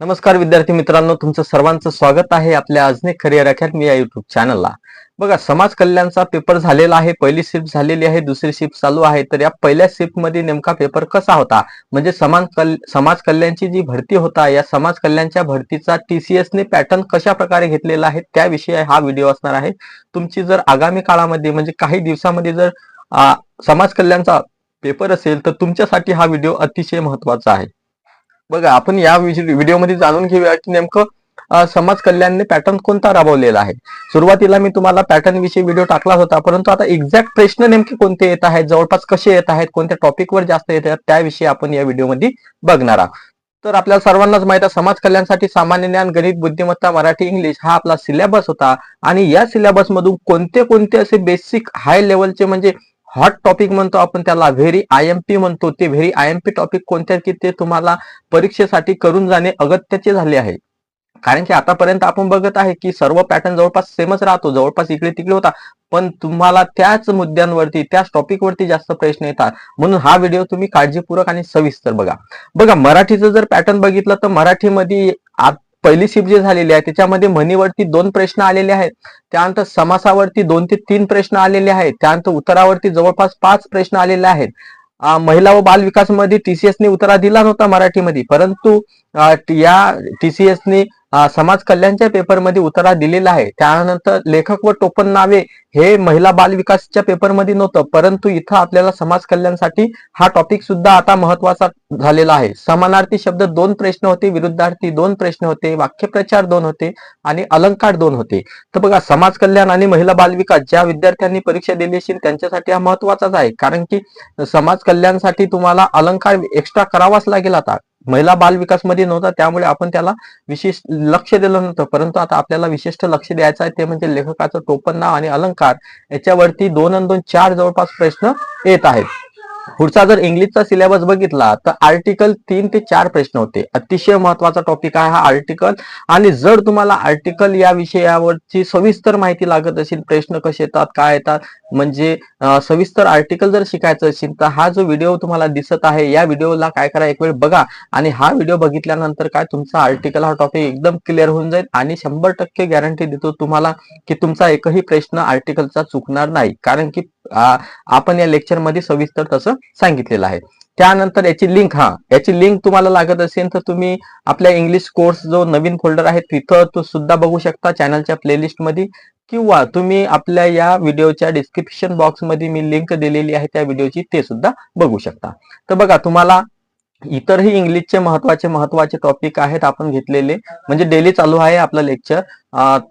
नमस्कार विद्यार्थी मित्रांनो तुमचं सर्वांचं स्वागत आहे आपल्या अजने करिअर अकॅडमी या युट्यूब चॅनलला बघा समाज कल्याणचा पेपर झालेला आहे पहिली शिफ्ट झालेली आहे दुसरी शिफ्ट चालू आहे. तर या पहिल्या शिफ्टमध्ये नेमका पेपर कसा होता? म्हणजे समाज कल समाज कल्याणची जी भरती होता या समाज कल्याणच्या भरतीचा टीसीएस ने पॅटर्न कशा प्रकारे घेतलेला आहे त्याविषयी हा व्हिडिओ असणार आहे. तुमची जर आगामी काळामध्ये म्हणजे काही दिवसामध्ये जर समाज कल्याणचा पेपर असेल तर तुमच्यासाठी हा व्हिडिओ अतिशय महत्त्वाचा आहे. बघा आपण या व्हिडिओमध्ये जाणून घेऊया की नेमकं समाज कल्याणने पॅटर्न कोणता राबवलेला आहे. सुरुवातीला मी तुम्हाला पॅटर्न विषयी व्हिडिओ टाकला होता परंतु आता एक्झॅक्ट प्रश्न नेमके कोणते येत आहेत जवळपास कसे येत आहेत कोणत्या टॉपिकवर जास्त येत आहेत त्याविषयी आपण या व्हिडिओमध्ये बघणार आहोत. तर आपल्याला सर्वांनाच माहीत आहे समाज कल्याणसाठी सामान्य ज्ञान गणित बुद्धिमत्ता मराठी इंग्लिश हा आपला सिलेबस होता. आणि या सिलेबस मधून कोणते कोणते असे बेसिक हाय लेवलचे म्हणजे हॉट टॉपिक म्हणतो आपण त्याला. व्हेरी आय एम पी म्हणतो ते. Very I M P topic कोणत्या की ते तुम्हाला परीक्षेसाठी करून जाणे अगत्याचे झाले आहे. कारण की आतापर्यंत आपण बघत आहे की सर्व पॅटर्न जवळपास सेमच राहतो. जवळपास इकडे तिकडे होता. पण तुम्हाला त्याच मुद्द्यांवरती त्याच टॉपिकवरती जास्त प्रश्न येतात. म्हणून हा व्हिडिओ तुम्ही काळजीपूर्वक आणि सविस्तर बघा. बघा मराठीचं जर पॅटर्न बघितलं तर मराठीमध्ये पहिली शिफ्ट जी झालेली आहे त्याच्यामध्ये म्हणीवरती दोन प्रश्न आलेले आहेत. त्यानंतर समासावरती दोन ते तीन प्रश्न आलेले आहेत. त्यानंतर उत्तरावरती जवळपास पाच प्रश्न आलेले आहेत. महिला व बाल विकासमध्ये टीसीएसने उत्तरा दिला नव्हता मराठीमध्ये परंतु या टीसीएसने समाज कल्याणच्या पेपरमध्ये उत्तरा दिलेला आहे. त्यानंतर लेखक व टोपण नावे हे महिला बाल विकासच्या पेपरमध्ये नव्हतं परंतु इथं आपल्याला समाज कल्याणसाठी हा टॉपिक सुद्धा आता महत्त्वाचा झालेला आहे. समानार्थी शब्द दोन प्रश्न होते विरुद्धार्थी दोन प्रश्न होते वाक्यप्रचार दोन होते आणि अलंकार दोन होते. तर बघा समाज कल्याण आणि महिला बाल विकास ज्या विद्यार्थ्यांनी परीक्षा दिली असेल त्यांच्यासाठी हा महत्वाचाच आहे. कारण की समाज कल्याणसाठी तुम्हाला अलंकार एक्स्ट्रा करावाच लागेल आता. महिला बाल विकासमध्ये नव्हता त्यामुळे आपण त्याला विशेष लक्ष दिलं नव्हतं. परंतु आता आपल्याला विशिष्ट लक्ष द्यायचं आहे ते म्हणजे लेखकाचं टोपण नाव आणि अलंकार याच्यावरती दोन आणि दोन चार जवळपास प्रश्न येत आहेत. पुढचा जर इंग्लिशचा सिलेबस बघितला तर आर्टिकल तीन ते चार प्रश्न होते. अतिशय महत्त्वाचा टॉपिक आहे हा आर्टिकल आणि जर तुम्हाला आर्टिकल या विषयावरची सविस्तर माहिती लागत असेल प्रश्न कसे येतात काय येतात म्हणजे सविस्तर आर्टिकल जर शिकायचं असेल तर हा जो व्हिडिओ तुम्हाला दिसत आहे या व्हिडिओला काय करा एक वेळ बघा. आणि हा व्हिडिओ बघितल्यानंतर काय तुमचा आर्टिकल हा टॉपिक एकदम क्लिअर होऊन जाईल आणि शंभर टक्के गॅरंटी देतो तुम्हाला की तुमचा एकही प्रश्न आर्टिकलचा चुकणार नाही. कारण की आपण या लेक्चरमध्ये सविस्तर तसं सांगितलेलं आहे. त्यानंतर याची लिंक हा याची लिंक तुम्हाला लागत असेल तर तुम्ही आपल्या इंग्लिश कोर्स जो नवीन फोल्डर आहे तिथं तो सुद्धा बघू शकता चॅनलच्या प्लेलिस्टमध्ये किंवा तुम्ही आपल्या या व्हिडिओच्या डिस्क्रिप्शन बॉक्समध्ये मी लिंक दिलेली आहे त्या व्हिडिओची ते सुद्धा बघू शकता. तर बघा तुम्हाला इतरही इंग्लिशचे महत्त्वाचे महत्त्वाचे टॉपिक आहेत आपण घेतलेले. म्हणजे डेली चालू आहे आपलं लेक्चर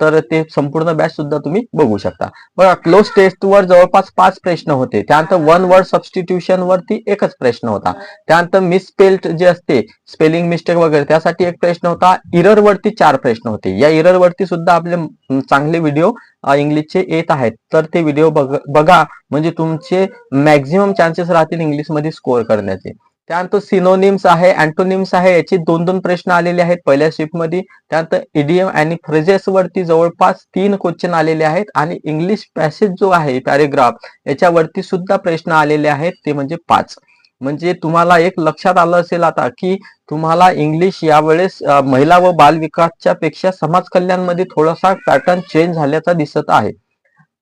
तर ते संपूर्ण बॅच सुद्धा तुम्ही बघू शकता. बघा क्लोज टेस्ट वर जवळपास पाच प्रश्न होते. त्यानंतर वन वर्ड सबस्टिट्यूशन वरती एकच प्रश्न होता. त्यानंतर मिसस्पेल्ड जे असते स्पेलिंग मिस्टेक वगैरे त्यासाठी एक प्रश्न होता. इरर वरती चार प्रश्न होते. या इरर वरती सुद्धा आपले चांगले व्हिडिओ इंग्लिशचे येत आहेत. तर ते व्हिडिओ बघा म्हणजे तुमचे मॅक्झिमम चान्सेस राहतील इंग्लिशमध्ये स्कोअर करण्याचे. त्यानंतर सिनोनिम्स आहे अँटोनिम्स आहे याचे दोन दोन प्रश्न आलेले आहेत पहिल्या शिफ्टमध्ये त्यानंतर इडियम आणि फ्रेजेस वरती जवळपास तीन क्वेश्चन आलेले आहेत आणि इंग्लिश पॅसेज जो आहे पॅरेग्राफ याच्यावरती सुद्धा प्रश्न आलेले आहेत ते म्हणजे पाच. म्हणजे तुम्हाला एक लक्षात आलं असेल आता की तुम्हाला इंग्लिश यावेळेस महिला व बाल विकासच्या पेक्षा समाज कल्याणमध्ये थोडासा पॅटर्न चेंज झाल्याचा दिसत आहे.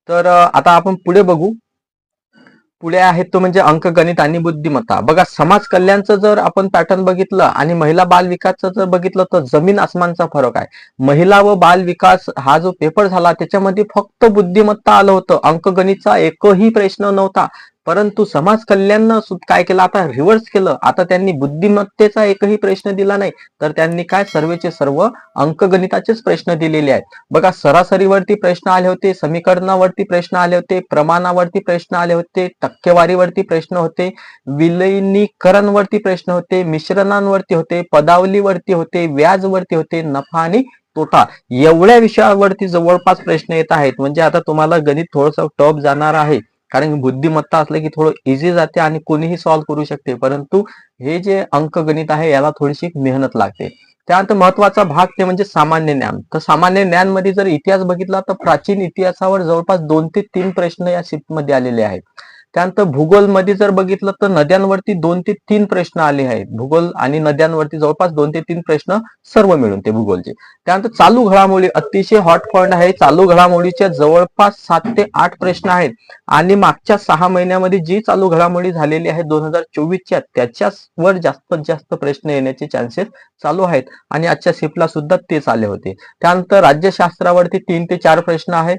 तर आता आपण पुढे बघू. पुढे आहे तो म्हणजे अंकगणित आणि बुद्धिमत्ता. बघा समाज कल्याणचं जर आपण पॅटर्न बघितलं आणि महिला बाल विकासचं जर बघितलं तर जमीन आसमानचा फरक आहे. महिला व बाल विकास हा जो पेपर झाला त्याच्यामध्ये फक्त बुद्धिमत्ता आलं होतं. अंकगणितचा एकही प्रश्न नव्हता. परंतु समाज कल्याणनं काय केलं? आता रिव्हर्स केलं. आता त्यांनी बुद्धिमत्तेचा एकही प्रश्न दिला नाही. तर त्यांनी काय सर्वेचे सर्व अंकगणिताचेच प्रश्न दिलेले आहेत. बघा सरासरीवरती प्रश्न आले होते समीकरणावरती प्रश्न आले होते प्रमाणावरती प्रश्न आले होते टक्केवारीवरती प्रश्न होते विलयनीकरणवरती प्रश्न होते मिश्रणांवरती होते पदावलीवरती होते व्याजवरती होते नफा आणि तोटा. एवढ्या विषयावरती जवळपास प्रश्न येत आहेत. म्हणजे आता तुम्हाला गणित थोडंसं टॉप जाणार आहे. कारण बुद्धिमत्ता असलं की थोडं इझी जाते आणि कोणीही सॉल्व्ह करू शकते. परंतु हे जे अंक गणित आहे याला थोडीशी मेहनत लागते. त्यानंतर महत्त्वाचा भाग ते म्हणजे सामान्य ज्ञान. तर सामान्य ज्ञानमध्ये जर इतिहास बघितला तर प्राचीन इतिहासावर जवळपास दोन ते तीन प्रश्न या शिफ्टमध्ये आलेले आहेत. त्यानंतर भूगोलमध्ये जर बघितलं तर नद्यांवरती दोन ते तीन प्रश्न आले आहेत. भूगोल आणि नद्यांवरती जवळपास दोन ते तीन प्रश्न सर्व मिळून ते भूगोलचे. त्यानंतर चालू घडामोडी अतिशय हॉट पॉइंट आहे. चालू घडामोडीच्या जवळपास सात ते आठ प्रश्न आहेत. आणि मागच्या सहा महिन्यामध्ये जी चालू घडामोडी झालेली आहे दोन हजार चोवीसच्या त्याच्यावर जास्तीत जास्त प्रश्न येण्याचे चान्सेस चालू आहेत. आणि आजच्या सिपला सुद्धा तेच आले होते. त्यानंतर राज्यशास्त्रावरती तीन ते चार प्रश्न आहेत.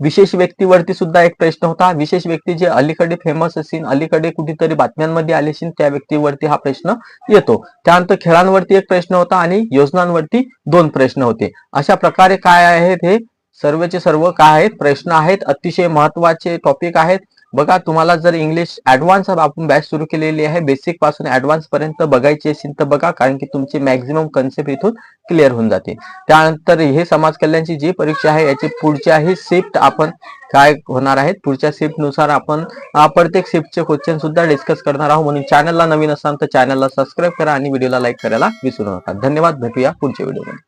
विशेष व्यक्तीवरती सुद्धा एक प्रश्न होता. विशेष व्यक्ती जे अलीकडे फेमस असेल अलीकडे कुठेतरी बातम्यांमध्ये आले असेल त्या व्यक्तीवरती हा प्रश्न येतो. त्यानंतर खेळांवरती एक प्रश्न होता आणि योजनांवरती दोन प्रश्न होते. अशा प्रकारे काय आहेत हे? सर्वचे सर्व काय आहेत? प्रश्न आहेत. अतिशय महत्त्वाचे टॉपिक आहेत. बघा तुम्हाला जर इंग्लिश ऍडव्हान्स आपण बॅच सुरू केलेली आहे बेसिकपासून ऍडव्हान्स पर्यंत बघायची असेल तर बघा कारण की तुमची मॅक्झिमम कन्सेप्ट इथून क्लिअर होऊन जाते. त्यानंतर हे समाज कल्याणची जी परीक्षा आहे याची पुढच्याही शिफ्ट आपण काय होणार आहेत? पुढच्या शिफ्टनुसार आपण प्रत्येक शिफ्टचे क्वेश्चन सुद्धा डिस्कस करणार आहोत. म्हणून चॅनलला नवीन असाल तर चॅनलला सबस्क्राईब करा आणि व्हिडिओला लाईक करायला विसरू नका. धन्यवाद. भेटूया पुढच्या व्हिडिओमध्ये